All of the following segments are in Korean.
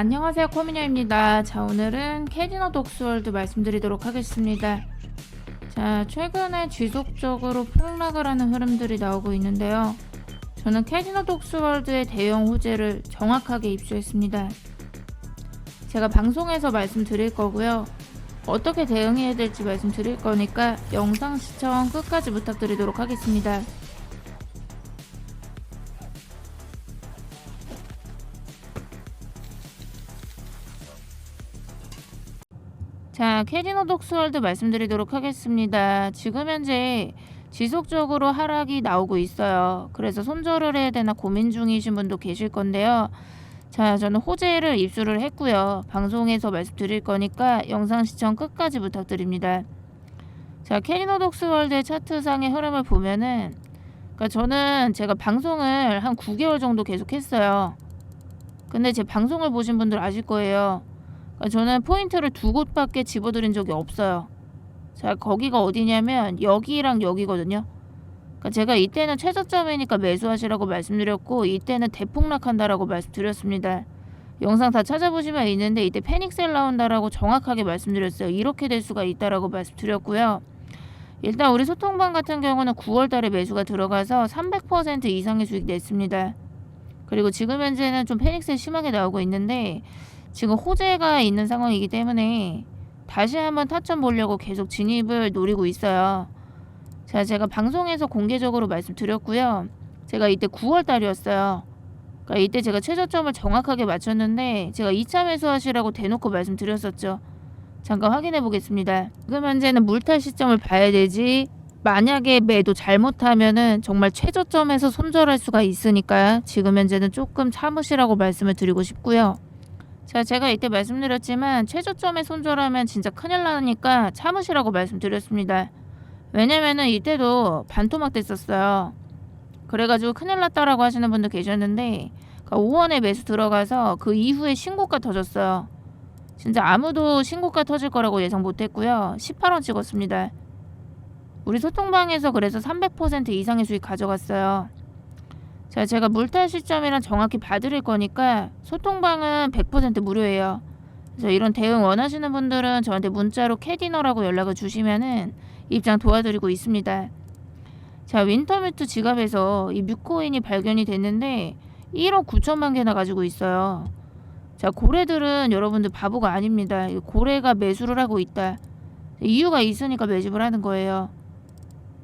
안녕하세요 코미녀입니다. 자 오늘은 캐디너 독스월드 말씀드리도록 하겠습니다. 자 최근에 지속적으로 폭락을 하는 흐름들이 나오고 있는데요. 저는 캐디너 독스월드의 대형 호재를 정확하게 입수했습니다. 제가 방송에서 말씀드릴 거고요. 어떻게 대응해야 될지 말씀드릴 거니까 영상 시청 끝까지 부탁드리도록 하겠습니다. 자, 캐디노 독스월드 말씀드리도록 하겠습니다. 지금 현재 지속적으로 하락이 나오고 있어요. 그래서 손절을 해야 되나 고민 중이신 분도 계실 건데요. 자, 저는 호재를 입수를 했고요. 방송에서 말씀드릴 거니까 영상 시청 끝까지 부탁드립니다. 자, 캐디노 독스 월드의 차트상의 흐름을 보면은 그러니까 저는 제가 방송을 한 9개월 정도 계속 했어요. 근데 제 방송을 보신 분들 아실 거예요. 그러니까 저는 포인트를 두 곳밖에 집어드린 적이 없어요. 자, 거기가 어디냐면 여기랑 여기거든요. 그러니까 제가 이때는 최저점이니까 매수하시라고 말씀드렸고 이때는 대폭락한다라고 말씀드렸습니다. 영상 다 찾아보시면 있는데 이때 패닉셀 나온다라고 정확하게 말씀드렸어요. 이렇게 될 수가 있다라고 말씀드렸고요. 일단 우리 소통방 같은 경우는 9월달에 매수가 들어가서 300% 이상의 수익 냈습니다. 그리고 지금 현재는 좀 패닉셀 심하게 나오고 있는데 지금 호재가 있는 상황이기 때문에 다시 한번 타점 보려고 계속 진입을 노리고 있어요. 자, 제가 방송에서 공개적으로 말씀드렸고요. 제가 이때 9월 달이었어요. 그러니까 이때 제가 최저점을 정확하게 맞췄는데 제가 2차 매수하시라고 대놓고 말씀드렸었죠. 잠깐 확인해 보겠습니다. 지금 현재는 물탈 시점을 봐야 되지. 만약에 매도 잘못하면은 정말 최저점에서 손절할 수가 있으니까 지금 현재는 조금 참으시라고 말씀을 드리고 싶고요. 자, 제가 이때 말씀드렸지만 최저점에 손절하면 진짜 큰일 나니까 참으시라고 말씀드렸습니다. 왜냐면은 이때도 반토막 됐었어요. 그래가지고 큰일 났다라고 하시는 분도 계셨는데 5원에 매수 들어가서 그 이후에 신고가 터졌어요. 진짜 아무도 신고가 터질 거라고 예상 못했고요. 18원 찍었습니다. 우리 소통방에서 그래서 300% 이상의 수익 가져갔어요. 자, 제가 물탈 시점이랑 정확히 봐드릴 거니까 소통방은 100% 무료예요. 그래서 이런 대응 원하시는 분들은 저한테 문자로 캐디너라고 연락을 주시면은 입장 도와드리고 있습니다. 자, 윈터뮤트 지갑에서 이 뮤코인이 발견이 됐는데 1억 9천만 개나 가지고 있어요. 자, 고래들은 여러분들 바보가 아닙니다. 이 고래가 매수를 하고 있다. 이유가 있으니까 매집을 하는 거예요.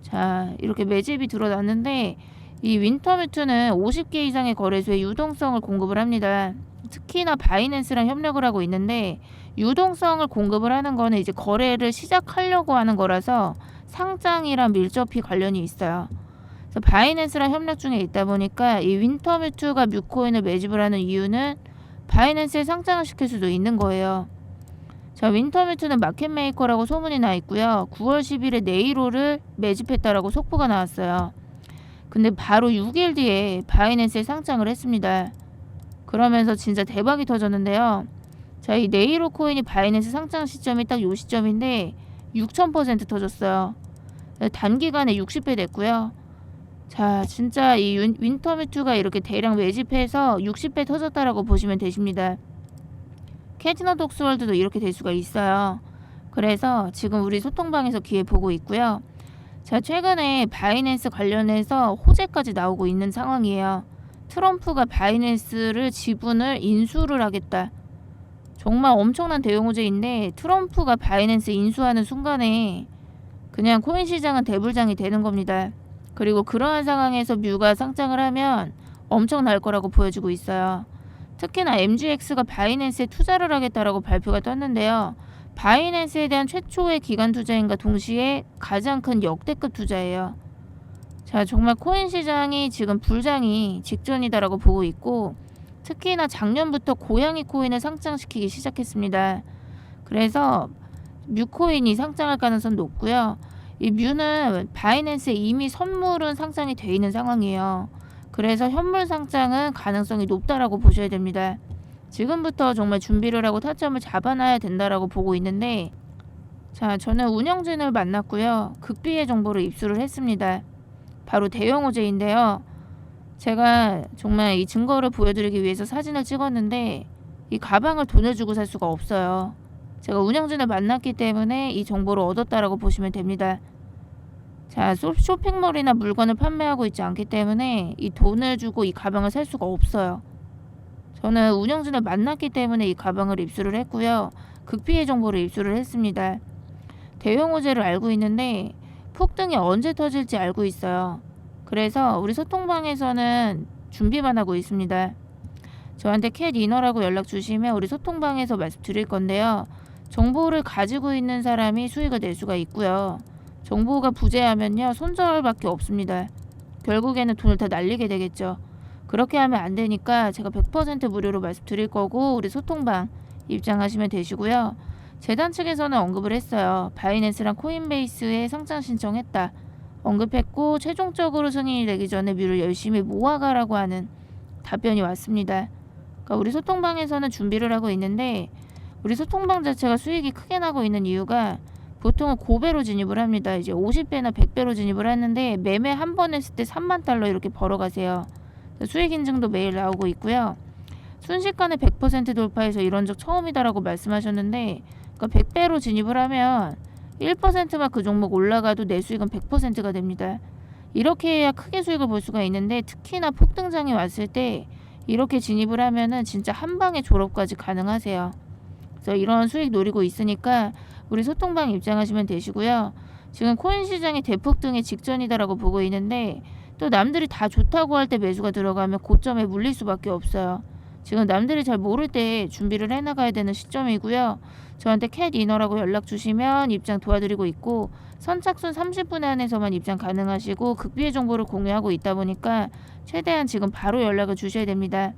자, 이렇게 매집이 드러났는데 이 윈터뮤트는 50개 이상의 거래소에 유동성을 공급을 합니다. 특히나 바이낸스랑 협력을 하고 있는데 유동성을 공급을 하는 거는 이제 거래를 시작하려고 하는 거라서 상장이랑 밀접히 관련이 있어요. 그래서 바이낸스랑 협력 중에 있다 보니까 이 윈터뮤트가 뮤코인을 매집을 하는 이유는 바이낸스에 상장을 시킬 수도 있는 거예요. 자, 윈터뮤트는 마켓메이커라고 소문이 나 있고요. 9월 10일에 네이로를 매집했다라고 속보가 나왔어요. 근데 바로 6일 뒤에 바이낸스에 상장을 했습니다. 그러면서 진짜 대박이 터졌는데요. 자, 이 네이로 코인이 바이낸스 상장 시점이 딱 요 시점인데 6000% 터졌어요. 단기간에 60배 됐고요. 자, 진짜 이 윈- 윈터뮤트가 이렇게 대량 매집해서 60배 터졌다라고 보시면 되십니다. 캐지너 독스월드도 이렇게 될 수가 있어요. 그래서 지금 우리 소통방에서 기회 보고 있고요. 자, 최근에 바이낸스 관련해서 호재까지 나오고 있는 상황이에요. 트럼프가 바이낸스를 지분을 인수를 하겠다. 정말 엄청난 대형 호재인데 트럼프가 바이낸스 인수하는 순간에 그냥 코인 시장은 대불장이 되는 겁니다. 그리고 그러한 상황에서 뮤가 상장을 하면 엄청 날 거라고 보여지고 있어요. 특히나 MGX가 바이낸스에 투자를 하겠다라고 발표가 떴는데요. 바이낸스에 대한 최초의 기관 투자인과 동시에 가장 큰 역대급 투자예요. 자, 정말 코인 시장이 지금 불장이 직전이다라고 보고 있고 특히나 작년부터 고양이 코인을 상장시키기 시작했습니다. 그래서 뮤코인이 상장할 가능성 높고요. 이 뮤는 바이낸스에 이미 선물은 상장이 돼 있는 상황이에요. 그래서 현물 상장은 가능성이 높다라고 보셔야 됩니다. 지금부터 정말 준비를 하고 타점을 잡아놔야 된다라고 보고 있는데 자 저는 운영진을 만났고요 극비의 정보를 입수를 했습니다 바로 대형 호재인데요 제가 정말 이 증거를 보여드리기 위해서 사진을 찍었는데 이 가방을 돈을 주고 살 수가 없어요. 제가 운영진을 만났기 때문에 이 정보를 얻었다라고 보시면 됩니다. 자, 쇼- 쇼핑몰이나 물건을 판매하고 있지 않기 때문에 이 돈을 주고 이 가방을 살 수가 없어요. 저는 운영진을 만났기 때문에 이 가방을 입수를 했고요. 극피해 정보를 입수를 했습니다. 대형 호재를 알고 있는데 폭등이 언제 터질지 알고 있어요. 그래서 우리 소통방에서는 준비만 하고 있습니다. 저한테 캣 이너라고 연락 주시면 우리 소통방에서 말씀드릴 건데요. 정보를 가지고 있는 사람이 수익을 낼 수가 있고요. 정보가 부재하면요 손절밖에 없습니다. 결국에는 돈을 다 날리게 되겠죠. 그렇게 하면 안 되니까 제가 100% 무료로 말씀드릴 거고 우리 소통방 입장하시면 되시고요. 재단 측에서는 언급을 했어요. 바이낸스랑 코인베이스에 상장 신청했다. 언급했고 최종적으로 승인이 되기 전에 뮤를 열심히 모아가라고 하는 답변이 왔습니다. 그러니까 우리 소통방에서는 준비를 하고 있는데 우리 소통방 자체가 수익이 크게 나고 있는 이유가 보통은 고배로 진입을 합니다. 이제 50배나 100배로 진입을 하는데 매매 한 번 했을 때 3만 달러 이렇게 벌어가세요. 수익 인증도 매일 나오고 있고요. 순식간에 100% 돌파해서 이런 적 처음이다라고 말씀하셨는데 그러니까 100배로 진입을 하면 1%만 그 종목 올라가도 내 수익은 100%가 됩니다. 이렇게 해야 크게 수익을 볼 수가 있는데 특히나 폭등장이 왔을 때 이렇게 진입을 하면은 진짜 한 방에 졸업까지 가능하세요. 그래서 이런 수익 노리고 있으니까 우리 소통방 입장하시면 되시고요. 지금 코인 시장이 대폭등의 직전이다라고 보고 있는데 또 남들이 다 좋다고 할 때 매수가 들어가면 고점에 물릴 수밖에 없어요. 지금 남들이 잘 모를 때 준비를 해나가야 되는 시점이고요. 저한테 캣 이너라고 연락 주시면 입장 도와드리고 있고 선착순 30분 안에서만 입장 가능하시고 극비의 정보를 공유하고 있다 보니까 최대한 지금 바로 연락을 주셔야 됩니다.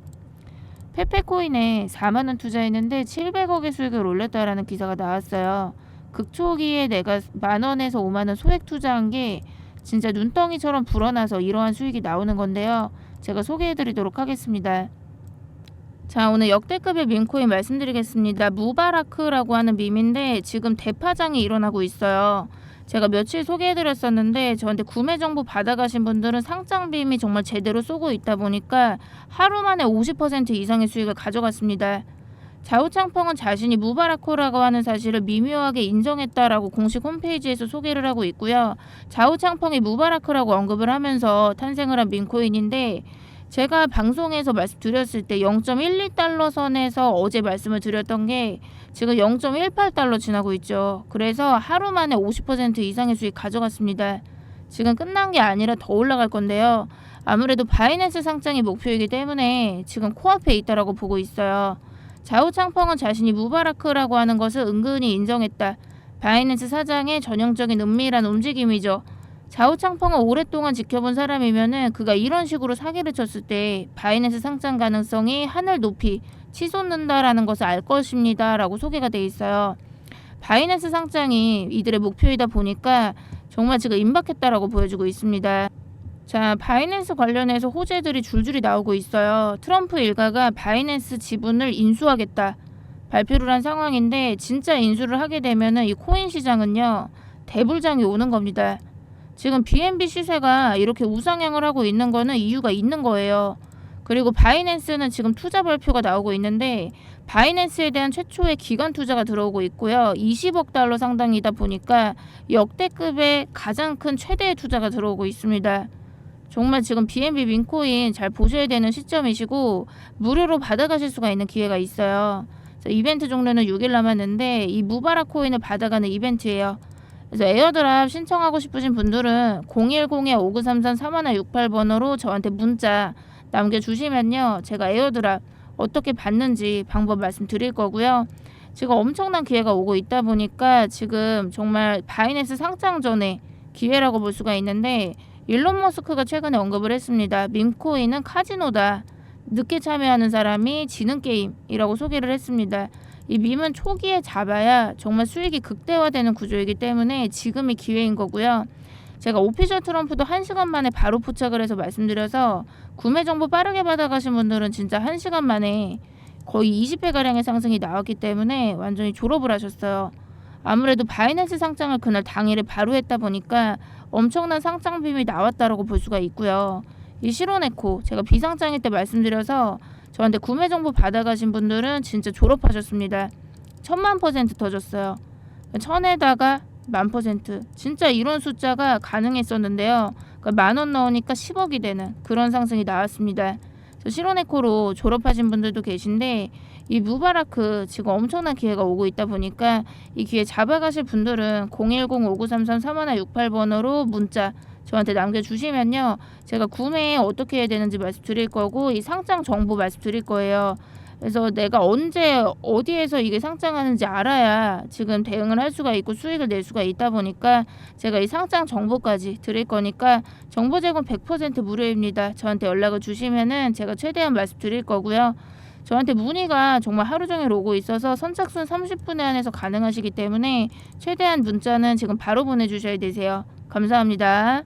페페코인에 4만 원 투자했는데 700억의 수익을 올렸다라는 기사가 나왔어요. 극초기에 내가 만 원에서 5만 원 소액 투자한 게 진짜 눈덩이처럼 불어나서 이러한 수익이 나오는 건데요. 제가 소개해드리도록 하겠습니다. 자 오늘 역대급의 밈코인 말씀드리겠습니다. 무바라크라고 하는 밈인데 지금 대파장이 일어나고 있어요. 제가 며칠 소개해드렸었는데 저한테 구매 정보 받아가신 분들은 상장 빔이 정말 제대로 쏘고 있다 보니까 하루 만에 50% 이상의 수익을 가져갔습니다. 자우창펑은 자신이 무바라코라고 하는 사실을 미묘하게 인정했다라고 공식 홈페이지에서 소개를 하고 있고요. 자우창펑이 무바라크라고 언급을 하면서 탄생을 한 민코인인데 제가 방송에서 말씀드렸을 때 0.12달러 선에서 어제 말씀을 드렸던 게 지금 0.18달러 지나고 있죠. 그래서 하루 만에 50% 이상의 수익 가져갔습니다. 지금 끝난 게 아니라 더 올라갈 건데요. 아무래도 바이낸스 상장이 목표이기 때문에 지금 코앞에 있다라고 보고 있어요. 자우창펑은 자신이 무바라크라고 하는 것을 은근히 인정했다. 바이낸스 사장의 전형적인 은밀한 움직임이죠. 자우창펑을 오랫동안 지켜본 사람이면은 그가 이런 식으로 사기를 쳤을 때 바이낸스 상장 가능성이 하늘 높이 치솟는다라는 것을 알 것입니다라고 소개가 돼 있어요. 바이낸스 상장이 이들의 목표이다 보니까 정말 지금 임박했다라고 보여주고 있습니다. 자, 바이낸스 관련해서 호재들이 줄줄이 나오고 있어요. 트럼프 일가가 바이낸스 지분을 인수하겠다 발표를 한 상황인데 진짜 인수를 하게 되면은 이 코인 시장은요 대불장이 오는 겁니다. 지금 BNB 시세가 이렇게 우상향을 하고 있는 거는 이유가 있는 거예요. 그리고 바이낸스는 지금 투자 발표가 나오고 있는데 바이낸스에 대한 최초의 기관 투자가 들어오고 있고요. 20억 달러 상당이다 보니까 역대급의 가장 큰 최대의 투자가 들어오고 있습니다. 정말 지금 BNB 민코인 잘 보셔야 되는 시점이시고 무료로 받아가실 수가 있는 기회가 있어요. 이벤트 종료는 6일 남았는데 이 무바라 코인을 받아가는 이벤트예요. 그래서 에어드랍 신청하고 싶으신 분들은 010-5933-3168번으로 저한테 문자 남겨주시면요. 제가 에어드랍 어떻게 받는지 방법 말씀드릴 거고요. 지금 엄청난 기회가 오고 있다 보니까 지금 정말 바이낸스 상장 전에 기회라고 볼 수가 있는데 일론 머스크가 최근에 언급을 했습니다. 밈코인은 카지노다. 늦게 참여하는 사람이 지는 게임이라고 소개를 했습니다. 이 밈은 초기에 잡아야 정말 수익이 극대화되는 구조이기 때문에 지금이 기회인 거고요. 제가 오피셜 트럼프도 1시간 만에 바로 포착을 해서 말씀드려서 구매 정보 빠르게 받아가신 분들은 진짜 1시간 만에 거의 20배 가량의 상승이 나왔기 때문에 완전히 졸업을 하셨어요. 아무래도 바이낸스 상장을 그날 당일에 바로 했다 보니까 엄청난 상장 빔이 나왔다라고 볼 수가 있고요. 이 시로네코 제가 비상장일 때 말씀드려서 저한테 구매 정보 받아가신 분들은 진짜 졸업하셨습니다. 천만 퍼센트 터졌어요. 천에다가 만 퍼센트. 진짜 이런 숫자가 가능했었는데요. 그러니까 만원 넣으니까 10억이 되는 그런 상승이 나왔습니다. 저 실온에코로 졸업하신 분들도 계신데 이 무바라크 지금 엄청난 기회가 오고 있다 보니까 이 기회 잡아가실 분들은 010-5933-3168번으로 문자 저한테 남겨주시면요. 제가 구매 어떻게 해야 되는지 말씀드릴 거고 이 상장 정보 말씀드릴 거예요. 그래서 내가 언제 어디에서 이게 상장하는지 알아야 지금 대응을 할 수가 있고 수익을 낼 수가 있다 보니까 제가 이 상장 정보까지 드릴 거니까 정보 제공 100% 무료입니다. 저한테 연락을 주시면은 제가 최대한 말씀드릴 거고요. 저한테 문의가 정말 하루 종일 오고 있어서 선착순 30분에 한해서 가능하시기 때문에 최대한 문자는 지금 바로 보내주셔야 되세요. 감사합니다.